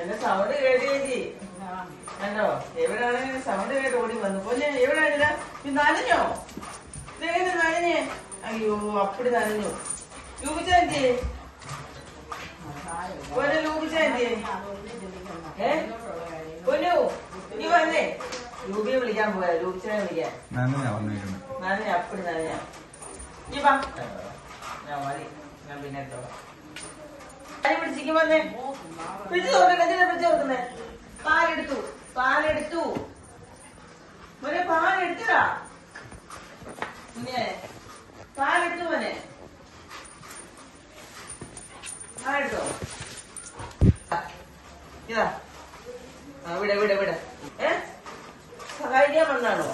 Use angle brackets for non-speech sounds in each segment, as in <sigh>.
എന്റെ സൗണ്ട് കേട്ട്. ചേച്ചി. കണ്ടോ? എവിടാണെങ്കിലും സൗണ്ട് കേട്ട് ഓടി വന്നു. പൊന്നെ എവിടാണില്ല ഇത് നനഞ്ഞോ? ഇതെങ്ങനെ നനഞ്ഞേ? അയ്യോ അപ്പടി നനഞ്ഞു. ലൂപിച്ചാന്തി പൊന്നെ ലൂപിച്ചാന്തി ഏ? പൊന്നു നീ വന്നേ. ലൂബിയെ വിളിക്കാൻ പോയാ ലൂപിച്ചാനെ വിളിക്കാൻ. നനഞ്ഞാ അപ്പടി നനഞ്ഞ. നീ വാ. ഞാൻ മതി ഞാൻ പിന്നെ എടുത്തോളാം. പിടിച്ചിരിക്കും വന്നേ പിടിച്ചു നോക്കട്ടെ എന്തിനാ പിടിച്ചു നോക്കുന്നേ പാലെടുത്തു പാലെടുത്തു. മോനെ പാലെടുത്തടാ. കുഞ്ഞേ പാലെടുത്തു മോനെ. പാലെടുത്തോ? ഇതാ. ആ ഇവിടെ ഇവിടെ ഇവിടെ ഏ? സഹായിക്കാൻ വന്നാണോ?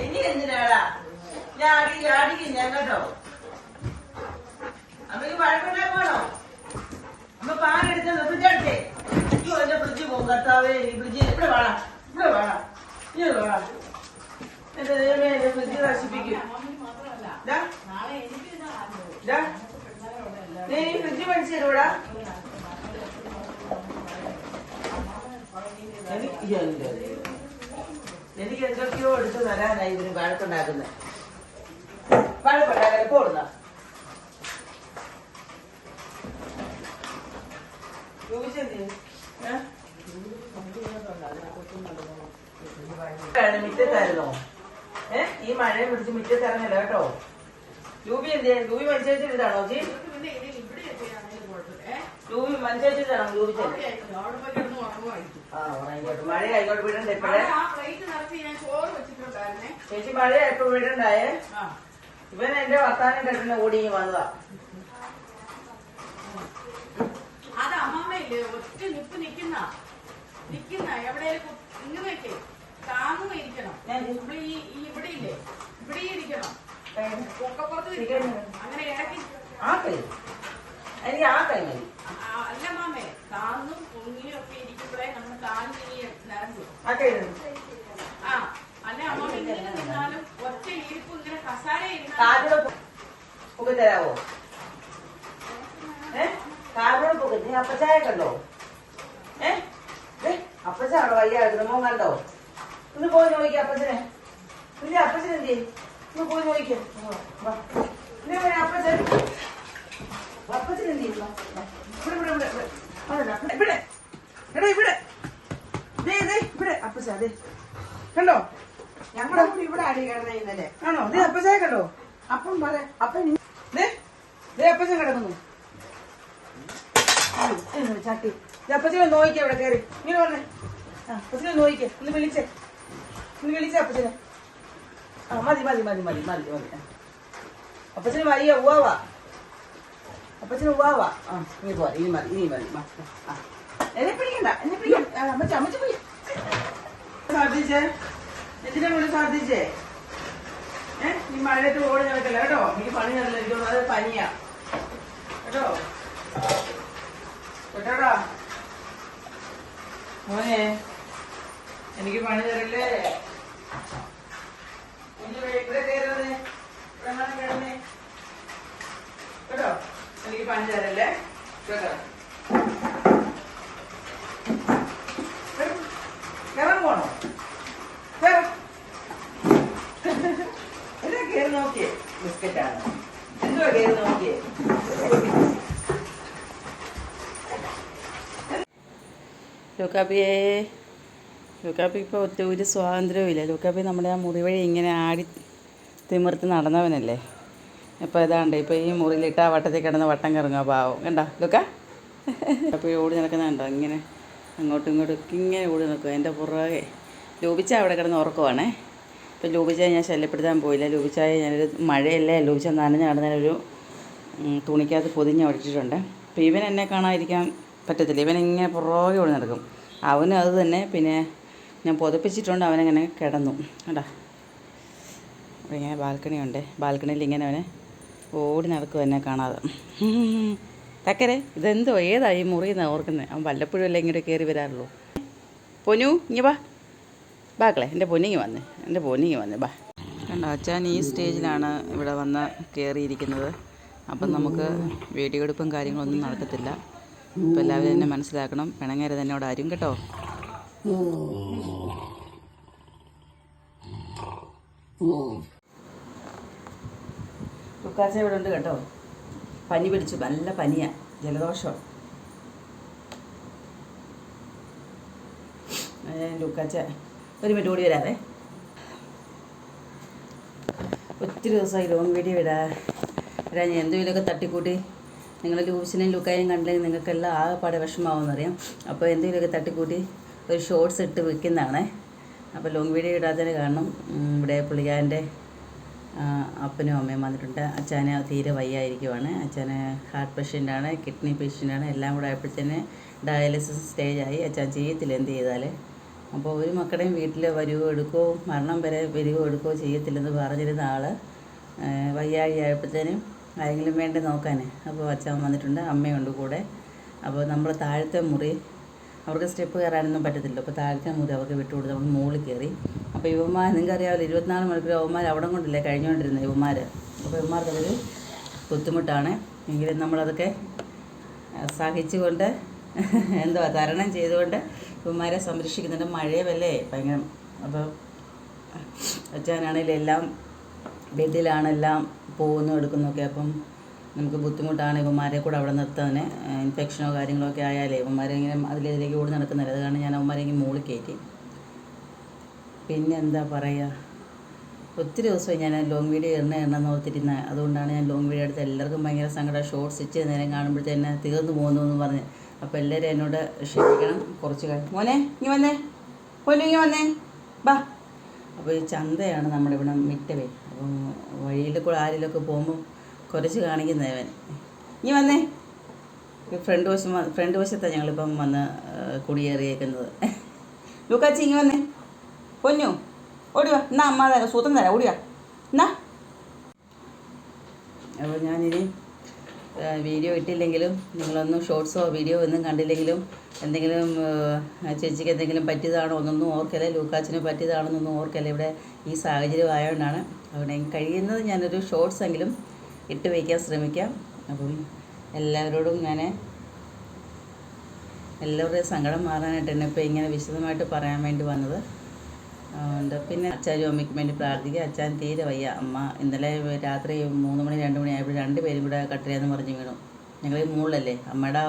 ഇനി എന്തിനാടാ? ഞാൻ അടി അടിക്കും ഞാൻ കേട്ടോ അമ്മയ്ക്ക് വഴക്കുണ്ടാക്കണോ അമ്മ പാലെടുത്ത് ഫ്രിഡ്ജ് അയ്യോ എന്റെ ഫ്രിഡ്ജ് പോകും കർത്താവേ ഈ ഫ്രിഡ്ജ് ഇവിടെ വേണം ഇവിടെ വേണം ഇവിടെ വേണം എന്റെ ദൈവമേ എന്റെ ഫ്രിഡ്ജ് നശിപ്പിക്കും ദാ, ദാ, നീ ഈ ഫ്രിഡ്ജ് മേടിച്ചു തരൂടാ എനിക്ക് ദൈവം. എനിക്ക് എന്തൊക്കെയോ എടുത്ത് തരാനായി ഇതിന് വഴക്കുണ്ടാക്കുന്നത് വഴക്കുണ്ടാക്കാൻ പോടുന്ന മിറ്റത്തായിരുന്നോ. ഏ? ഈ മഴയെ പിടിച്ച് മിറ്റത്തിറങ്ങല്ല കേട്ടോ. ലൂബി എന്തേ ലൂബി മനുഷ്യരിച്ചതാണോ ജി ലൂബി മനുഷ്യരിച്ചതാണോ ലൂബി ചെല്ലി ഉറങ്ങിക്കോട്ടെ. മഴ വിടണ്ടേ ഇപ്പഴേ? ചേച്ചി മഴ ഇപ്പൊ വിടണ്ടായേ ഇവൻ എന്റെ വർത്താനം കേട്ടിന് ഓടി വന്നതാ. അത് അമ്മമ്മയില്ലേ? ഒറ്റ നിപ്പ് നിക്കുന്ന നിക്കുന്ന എവിടെ ഇങ്ങനെയൊക്കെ. താങ്ങും ഇരിക്കണം ഇവിടെ ഈ ഇവിടെ ഇല്ലേ ഇവിടെ ഇരിക്കണം. കൈ- പൊക്കപ്പുറത്ത് ഇരിക്കണം. അങ്ങനെ ഇടയ്ക്ക് ആ കൈ എനിക്ക് ആ കൈ മതി ആ, അല്ല മാമേ താങ്ങും പൊങ്ങിയും ഒക്കെ ഇരിക്കുമ്പോഴേ നമ്മൾ താങ്ങി നിറഞ്ഞു ആ കൈ മതി. ആ അല്ലെ അമ്മമ്മ ഇങ്ങനെ നിന്നാലും ഒറ്റ ഇരിപ്പ് ഇങ്ങനെ കസാര ഇരുന്നാലും കാതിലെ പൊക്കി തരാവോ ഏ? കാതിലെ പൊക്കി നീ അപ്പച്ചായ കണ്ടോ ഏ അപ്പച്ചാണോ വയ്യായിരുന്നു മോൻ കണ്ടോ? ഒന്ന് പോയി നോക്കി അപ്പച്ചനെ. ഇല്ല അപ്പച്ചൻ എന്ത് ഒന്ന് പോയി ഇവിടെ അപ്പച്ചൻ. അപ്പച്ചൻ എന്ത്. ഇവിടെ ഇവിടെ ഇവിടെ ഇവിടെ. ഇവിടെ. ഇവിടെ. ദേ ദേ ഇവിടെ അപ്പച്ചാ ദേ. കണ്ടോ? ഞങ്ങളുടെ കൂടി ഇവിടെ അടി കിടന്ന ഇന്നലെ ആണോ? ദേ അപ്പച്ചായ കണ്ടോ? അപ്പം പറ അപ്പൊ ദേ, ദേ അപ്പച്ചൻ കിടക്കുന്നു. ചാട്ടി അപ്പച്ചനെ നോയിക്കേ ഇവിടെ കയറി. ഇങ്ങനെ പറഞ്ഞേ അപ്പച്ചനെ നോയിക്കേ. ഒന്ന് വിളിച്ചേ. ഒന്ന് വിളിച്ചേ അപ്പച്ചനെ. ആ മതി മതി മതി മതി മതി മതി. അപ്പച്ചന് വയ്യ ഉവാവാ അപ്പച്ചന് ഉവാവാ ആ ഇനി പോരെ ഇനി മതി ഇനി മതി ആ. എന്നെ പിടിക്കണ്ട എന്നെ പിടിക്കണ്ട. അമ്മച്ചി അമ്മച്ചി പോയി. സാധിച്ചേ എന്തിനാ കൊണ്ട് സാധിച്ചേ ഏ ഈ മഴയത്ത് ഓടി കേട്ടോ? എനിക്ക് പണി തോന്നുന്നത് അത് പനിയാ. കേട്ടോ? കേട്ടോടാ? മോനെ എനിക്ക് പണി തരല്ലേ? ഇവിടെ കയറുന്നേ ഇവിടെ കിടന്നേ. കേട്ടോ? എനിക്ക് പണി തരല്ലേ? കേട്ടോ കയറാൻ പോണോ കയറാം കേറി നോക്കിയേ ബിസ്ക്കറ്റാണ്. എന്തുവാ കയറി നോക്കിയേ ലൂക്കാപ്പിയെ ലൂക്കാപ്പി ഇപ്പോൾ ഒറ്റ ഒരു സ്വാതന്ത്ര്യവും ലൂക്കാപ്പി നമ്മുടെ ആ മുറി വഴി ഇങ്ങനെ ആടി തിമിർത്ത് നടന്നവനല്ലേ? ഇപ്പോൾ ഇതാണ്ട് ഇപ്പോൾ ഈ മുറിയിലിട്ട് ആ വട്ടത്തിൽ കിടന്ന് വട്ടം കറങ്ങുക പാവം. കണ്ടോ? ലൂക്ക? അപ്പോൾ ഓടി നടക്കുന്നുണ്ടോ ഇങ്ങനെ അങ്ങോട്ടും ഇങ്ങോട്ടും ഇങ്ങനെ ഓടി നടക്കുക എന്റെ പുറകെ. ലോപിച്ചാ അവിടെ കിടന്ന് ഉറക്കുവാണേ. ഇപ്പം ലൂപിച്ചായ ഞാൻ ശല്യപ്പെടുത്താൻ പോയില്ല. ലൂപിച്ചായ ഞാനൊരു മഴയല്ലേ ലൂപിച്ച നനഞ്ഞ് നടന്നതിനൊരു ഉം, തുണിക്കകത്ത് പൊതിഞ്ഞ് അടിച്ചിട്ടുണ്ട് അപ്പോൾ ഇവൻ എന്നെ കാണാതിരിക്കാൻ പറ്റത്തില്ല. ഇവൻ ഇങ്ങനെ പുറകെ ഓടി നടക്കും. അവനും അത് തന്നെ. പിന്നെ ഞാൻ പുതപ്പിച്ചിട്ടുണ്ട്. അവനങ്ങനെ കിടന്നു. കേട്ടാ ഇങ്ങനെ ബാൽക്കണി ഉണ്ട്. ബാൽക്കണിയിൽ ഇങ്ങനെ അവനെ ഓടി നടക്കും എന്നെ കാണാതെ. തക്കരെ ഇതെന്തോ ഏതായി മുറിയെന്നാണ് മുറിയെന്നാ ഓർക്കുന്നത് അവൻ വല്ലപ്പോഴും അല്ലേ ഇങ്ങോട്ട് കയറി വരാറുള്ളൂ? പൊനു ഇങ്ങ ബാ ബാക്കളെ എന്റെ പൊന്നിങ്ങി വന്ന് എന്റെ പൊന്നിങ്ങി വന്ന് ബാ. കണ്ടോ അച്ഛൻ ഈ സ്റ്റേജിലാണ് ഇവിടെ വന്ന് കയറിയിരിക്കുന്നത്. അപ്പം നമുക്ക് വീഡിയോ എടുപ്പും കാര്യങ്ങളൊന്നും നടക്കത്തില്ല. അപ്പോൾ എല്ലാവരും എന്നെ മനസ്സിലാക്കണം. പിണങ്ങരുത് എന്നോട് ആരും കേട്ടോ. ലുക്കാച്ച ഇവിടെ ഉണ്ട് കേട്ടോ. പനി പിടിച്ചു നല്ല പനിയാ ജലദോഷം. ലുക്കാച്ച ഒരു മിനിറ്റ് കൂടി വരാമേ ഒത്തിരി ദിവസമായി ലോങ് വീഡിയോ ഇടാ ഇടാ ഞാൻ എന്തെങ്കിലുമൊക്കെ തട്ടിക്കൂട്ടി? നിങ്ങൾ ലൂസിനെയും ലുക്കായും കണ്ടില്ലെങ്കിൽ നിങ്ങൾക്കെല്ലാം ആകെപ്പാടെ വിഷമാവുമെന്നറിയാം അപ്പോൾ എന്തെങ്കിലുമൊക്കെ തട്ടിക്കൂട്ടി? ഒരു ഷോർട്സ് ഇട്ട് വെക്കുന്നതാണേ അപ്പോൾ ലോങ് വീഡിയോ ഇടാത്തതിന് കാരണം ഇവിടെ പുള്ളിക്കാരന്റെ അപ്പനും അമ്മയും വന്നിട്ടുണ്ട്. അച്ഛന് തീരെ വയ്യായിരിക്കുവാണ്. അച്ഛന് ഹാർട്ട് പേഷ്യന്റാണ് കിഡ്നി പേഷ്യന്റാണ് എല്ലാം കൂടെ ആയപ്പോഴത്തേന് ഡയാലിസിസ് സ്റ്റേജായി അച്ഛൻ ചെയ്യത്തില്ല എന്ത് ചെയ്താൽ അപ്പോൾ ഒരു മക്കളുടെയും വീട്ടിൽ വരുവോ എടുക്കുകയോ മരണം വരെ വരികയോ എടുക്കുകയോ ചെയ്യത്തില്ലെന്ന് പറഞ്ഞിരുന്ന ആൾ വയ്യാഴി ആയപ്പോഴത്തേനും ആരെങ്കിലും വേണ്ടി നോക്കാനേ. അപ്പോൾ അച്ഛൻ വന്നിട്ടുണ്ട് അമ്മയുണ്ട് കൂടെ. അപ്പോൾ നമ്മൾ താഴത്തെ മുറി അവർക്ക് സ്റ്റെപ്പ് കയറാനൊന്നും പറ്റത്തില്ല. അപ്പോൾ താഴത്തെ മുറി അവർക്ക് വിട്ടുകൊടുത്ത് നമ്മൾ മുകളിൽ കയറി. അപ്പോൾ യുവമാർ നിങ്ങൾക്കറിയാമല്ലോ ഇരുപത്തിനാല് മണിക്കൂർ യുവമാർ അവിടെ കൊണ്ടില്ലേ കഴിഞ്ഞുകൊണ്ടിരുന്നത് യുവമാർ അപ്പോൾ യുവമാർക്കതൊരു ബുദ്ധിമുട്ടാണ്. എങ്കിലും നമ്മളതൊക്കെ സഹിച്ചുകൊണ്ട് എന്തുവാ തരണം ചെയ്തുകൊണ്ട് ഇവന്മാരെ സംരക്ഷിക്കുന്നുണ്ട്. മഴയല്ലേ? ഭയങ്കര അപ്പോൾ അച്ഛനാണെങ്കിലും എല്ലാം ബെഡിലാണ് എല്ലാം പോകുന്നു എടുക്കുന്നൊക്കെ അപ്പം നമുക്ക് ബുദ്ധിമുട്ടാണ് ഇവന്മാരെ കൂടെ അവിടെ നിർത്താൻ ഇൻഫെക്ഷനോ കാര്യങ്ങളോ ഒക്കെ ആയാലേ ഇവന്മാരെ ഇങ്ങനെ അതിലേതിലേക്ക് ഓടി നടക്കുന്നില്ല അത് കാരണം ഞാൻ അവന്മാരെ ഇങ്ങനെ മുകളിൽ കയറ്റി. പിന്നെ എന്താ പറയുക ഒത്തിരി ദിവസമായി ഞാൻ ലോങ് വീഡിയോ എണ്ണ എണ്ണം നോർത്തിരുന്നത് അതുകൊണ്ടാണ് ഞാൻ ലോങ് വീഡിയോ എടുത്ത് എല്ലാവർക്കും ഭയങ്കര സങ്കടം. ഷോർട്സ് ഇച്ചിരി നേരം കാണുമ്പോഴത്തേന് തീർന്നു പോകുന്നു എന്ന് പറഞ്ഞ്. അപ്പോൾ എല്ലാവരും എന്നോട് ക്ഷമിക്കണം. കുറച്ച് കഴിഞ്ഞ് മോനെ ഇങ്ങ് വന്നേ. പോലും ഇങ്ങ് വന്നേ. ബാ. അപ്പോൾ ഈ ചന്തയാണ് നമ്മുടെ ഇവിടെ മിറ്റവേ. അപ്പം വഴിയിൽ കൂടെ ആരെങ്കിലുമൊക്കെ പോകുമ്പോൾ കുറച്ച് കാണിക്കുന്നവൻ ഇനി വന്നേ. ഫ്രണ്ട് വശം ഫ്രണ്ട് വശത്താണ് ഞങ്ങളിപ്പം വന്ന് കുടിയേറിയേക്കുന്നത്. ലൂക്കാച്ചി ഇങ്ങ് വന്നേ. പൊന്നു ഓടിവാ എന്നാ അമ്മ തരാം. സൂത്രം തരാം. ഓടിവാ എന്നാ. അപ്പോൾ ഞാനിനി വീഡിയോ ഇട്ടില്ലെങ്കിലും നിങ്ങളൊന്നും ഷോർട്സോ വീഡിയോ ഒന്നും കണ്ടില്ലെങ്കിലും എന്തെങ്കിലും ചേച്ചിക്ക് എന്തെങ്കിലും പറ്റിയതാണോ എന്നൊന്നും ഓർക്കല്ലേ ലൂക്കാച്ചിന് പറ്റിയതാണെന്നൊന്നും ഓർക്കല്ലേ ഇവിടെ ഈ സാഹചര്യം ആയതുകൊണ്ടാണ് അതുകൊണ്ട് കഴിയുന്നത് ഞാനൊരു ഷോർട്സ് എങ്കിലും ഇട്ട് വയ്ക്കാൻ ശ്രമിക്കാം. അപ്പം എല്ലാവരോടും ഞാൻ എല്ലാവരുടെയും സങ്കടം മാറാനായിട്ടാണ് ഇപ്പോൾ ഇങ്ങനെ വിശദമായിട്ട് പറയാൻ വേണ്ടി വന്നത്. അതുകൊണ്ട് പിന്നെ അച്ചാനും അമ്മയ്ക്കും വേണ്ടി പ്രാർത്ഥിക്കുക. അച്ചാൻ തീരെ വയ്യ. അമ്മ ഇന്നലെ രാത്രി മൂന്ന് മണി രണ്ട് മണി ആയപ്പോൾ രണ്ട് പേരും കൂടെ കട്ടിലെന്ന് പറഞ്ഞ് വീണു. ഞങ്ങൾ മുകളിലല്ലേ? അമ്മയുടെ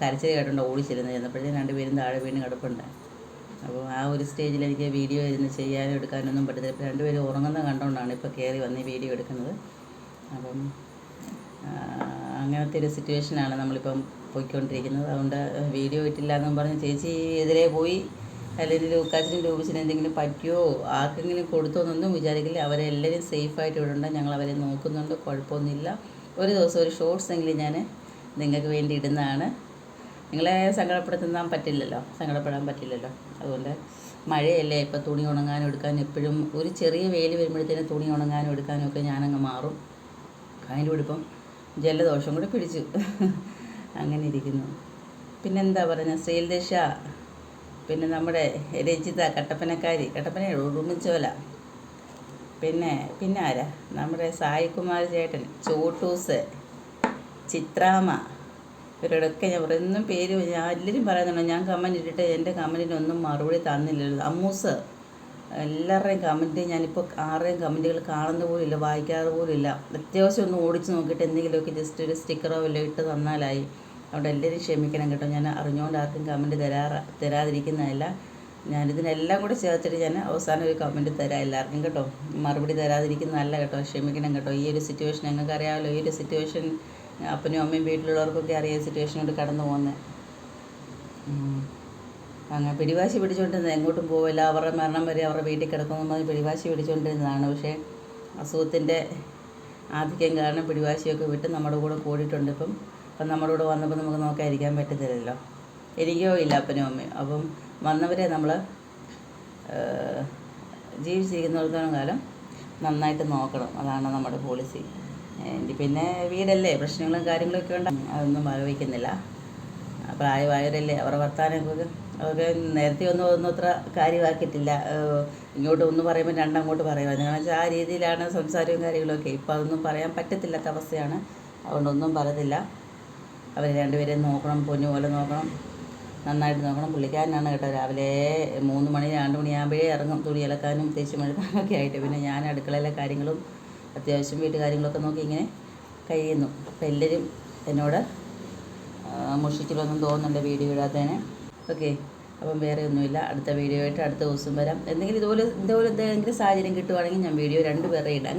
കരച്ചിൽ കേട്ടുണ്ട് ഓടിച്ചിരുന്ന് ചെന്നപ്പോഴത്തേക്കും രണ്ട് പേരും താഴെ വീണ് കിടപ്പുണ്ട്. അപ്പോൾ ആ ഒരു സ്റ്റേജിൽ എനിക്ക് വീഡിയോ ഇരുന്ന് ചെയ്യാനും എടുക്കാനൊന്നും പറ്റത്തില്ല. ഇപ്പോൾ രണ്ടുപേരും ഉറങ്ങുന്ന കണ്ടുകൊണ്ടാണ് ഇപ്പോൾ കയറി വന്ന് വീഡിയോ എടുക്കുന്നത്. അപ്പം അങ്ങനത്തെ ഒരു സിറ്റുവേഷനാണ് നമ്മളിപ്പം പോയിക്കൊണ്ടിരിക്കുന്നത്. അതുകൊണ്ട് വീഡിയോ ഇട്ടില്ല എന്നും പറഞ്ഞ് ചേച്ചി എതിരെ പോയി. അല്ലെങ്കിൽ ലൂക്കാച്ചിനും ലൂബിച്ചിനും എന്തെങ്കിലും പറ്റിയോ? ആർക്കെങ്കിലും കൊടുത്തോ എന്നൊന്നും വിചാരിക്കില്ല അവരെല്ലാവരും സേഫായിട്ട് ഇവിടെ ഉണ്ട്. ഞങ്ങൾ അവരെ നോക്കുന്നുണ്ട്. കുഴപ്പമൊന്നുമില്ല. ഒരു ദിവസം ഒരു ഷോർട്സ് എങ്കിലും ഞാൻ നിങ്ങൾക്ക് വേണ്ടി ഇടുന്നതാണ്. നിങ്ങളെ സങ്കടപ്പെടുത്താൻ പറ്റില്ലല്ലോ. സങ്കടപ്പെടാൻ പറ്റില്ലല്ലോ. അതുകൊണ്ട് മഴയല്ലേ? ഇപ്പം തുണി ഉണങ്ങാനും എടുക്കാനും എപ്പോഴും ഒരു ചെറിയ വെയിൽ വരുമ്പോഴത്തേനും തുണി ഉണങ്ങാനും എടുക്കാനും ഒക്കെ ഞാനങ്ങ് മാറും. അതിന്റെ കൂടെ ഇപ്പം ജലദോഷം കൂടി പിടിച്ചു. <laughs> അങ്ങനെ ഇരിക്കുന്നു. പിന്നെന്താ സെയിൽ ശ്രീലദേശ പിന്നെ നമ്മുടെ രചിത കട്ടപ്പനക്കാരി കട്ടപ്പന ഉറുമിച്ചോല പിന്നെ പിന്നെ ആരാ? നമ്മുടെ സായികുമാർ ചേട്ടൻ ചോട്ടൂസ് ചിത്രാമ ഇവരോടൊക്കെ ഞാൻ പറയും പേര് ഞാൻ എല്ലാവരും പറയുന്നുണ്ട്. ഞാൻ കമന്റ് ഇട്ടിട്ട് എന്റെ കമന്റിനൊന്നും മറുപടി തന്നില്ലല്ലോ. അമ്മൂസ് എല്ലാവരുടെയും കമന്റ് ഞാനിപ്പോൾ ആരുടെയും കമന്റുകൾ കാണുന്ന പോലും ഇല്ല വായിക്കാറ് പോലും ഇല്ല. അത്യാവശ്യം ഒന്ന് ഓടിച്ച് നോക്കിയിട്ട് എന്തെങ്കിലുമൊക്കെ ജസ്റ്റ് ഒരു സ്റ്റിക്കറോ വല്ലതും ഇട്ട് തന്നാലായി. അതുകൊണ്ട് എല്ലാവരും ക്ഷമിക്കണം കേട്ടോ. ഞാൻ അറിഞ്ഞുകൊണ്ട് ആർക്കും കമന്റ് തരാറ തരാതിരിക്കുന്നതല്ല. ഞാനിതിനെല്ലാം കൂടി ചേർത്തിട്ട് ഞാൻ അവസാനം ഒരു കമന്റ് തരാം എല്ലാവർക്കും കേട്ടോ. മറുപടി തരാതിരിക്കുന്നതല്ല കേട്ടോ. ക്ഷമിക്കണം കേട്ടോ. ഈ ഒരു സിറ്റുവേഷൻ ഞങ്ങൾക്ക് അറിയാമല്ലോ ഈ ഒരു സിറ്റുവേഷൻ അപ്പനും അമ്മയും വീട്ടിലുള്ളവർക്കൊക്കെ അറിയാം സിറ്റുവേഷനോട് കടന്നു പോകുന്നത് അങ്ങനെ പിടിവാശി പിടിച്ചുകൊണ്ടിരുന്നത് എങ്ങോട്ടും പോവില്ല. അവരുടെ മരണം വരെ അവരുടെ വീട്ടിൽ കിടക്കുന്നു പിടിവാശി പിടിച്ചുകൊണ്ടിരുന്നതാണ് പക്ഷേ അസുഖത്തിന്റെ ആധിക്യം കാരണം പിടിവാശിയൊക്കെ വിട്ട് നമ്മുടെ കൂടെ കൂടിയിട്ടുണ്ട് ഇപ്പം. അപ്പം നമ്മളോട് വന്നപ്പോൾ നമുക്ക് നോക്കാതിരിക്കാൻ പറ്റത്തില്ലല്ലോ. എനിക്കോ ഇല്ല അപ്പനും അമ്മയും. അപ്പം വന്നവരെ നമ്മൾ ജീവിച്ചിരിക്കുന്നിടത്തോളം കാലം നന്നായിട്ട് നോക്കണം. അതാണ് നമ്മുടെ പോളിസി പിന്നെ വീടല്ലേ? പ്രശ്നങ്ങളും കാര്യങ്ങളൊക്കെ ഉണ്ട്. അതൊന്നും വകവയ്ക്കുന്നില്ല പ്രായമായവരല്ലേ? അവരുടെ വർത്തമാനമൊക്കെ അതൊക്കെ നേരത്തെ ഒന്നും ഒന്നും അത്ര കാര്യമാക്കിയിട്ടില്ല. ഇങ്ങോട്ട് ഒന്ന് പറയുമ്പോൾ രണ്ടങ്ങോട്ട് പറയുക. എന്ന് വെച്ചാൽ ആ രീതിയിലാണ് സംസാരവും കാര്യങ്ങളൊക്കെ. ഇപ്പോൾ അതൊന്നും പറയാൻ പറ്റത്തില്ലാത്ത അവസ്ഥയാണ്. അതുകൊണ്ടൊന്നും പറയത്തില്ല. അവർ രണ്ടുപേരെയും നോക്കണം പൊന്നു പോലെ നോക്കണം. നന്നായിട്ട് നോക്കണം. പുള്ളിക്കാരനാണ് കേട്ടോ രാവിലെ മൂന്ന് മണി രണ്ട് മണിയാകുമ്പോഴേ ഇറങ്ങും. തുണി ഇളക്കാനും തേച്ച് ഒക്കെ ആയിട്ട്. പിന്നെ ഞാൻ അടുക്കളയിലെ കാര്യങ്ങളും അത്യാവശ്യം വീട്ടുകാര്യങ്ങളൊക്കെ നോക്കി ഇങ്ങനെ കഴിയുന്നു. അപ്പം എല്ലാവരും എന്നോട് മുഷിച്ചിട്ടൊന്നും തോന്നുന്നുണ്ട് വീഡിയോ ഇടാത്തതിന്. ഓക്കെ. അപ്പം വേറെ ഒന്നുമില്ല. അടുത്ത വീഡിയോ ആയിട്ട് അടുത്ത ദിവസം വരാം. എന്തെങ്കിലും ഇതുപോലെ ഇതുപോലെ എന്തെങ്കിലും സാഹചര്യം കിട്ടുവാണെങ്കിൽ ഞാൻ വീഡിയോ രണ്ട് പേരെ ഇടാം.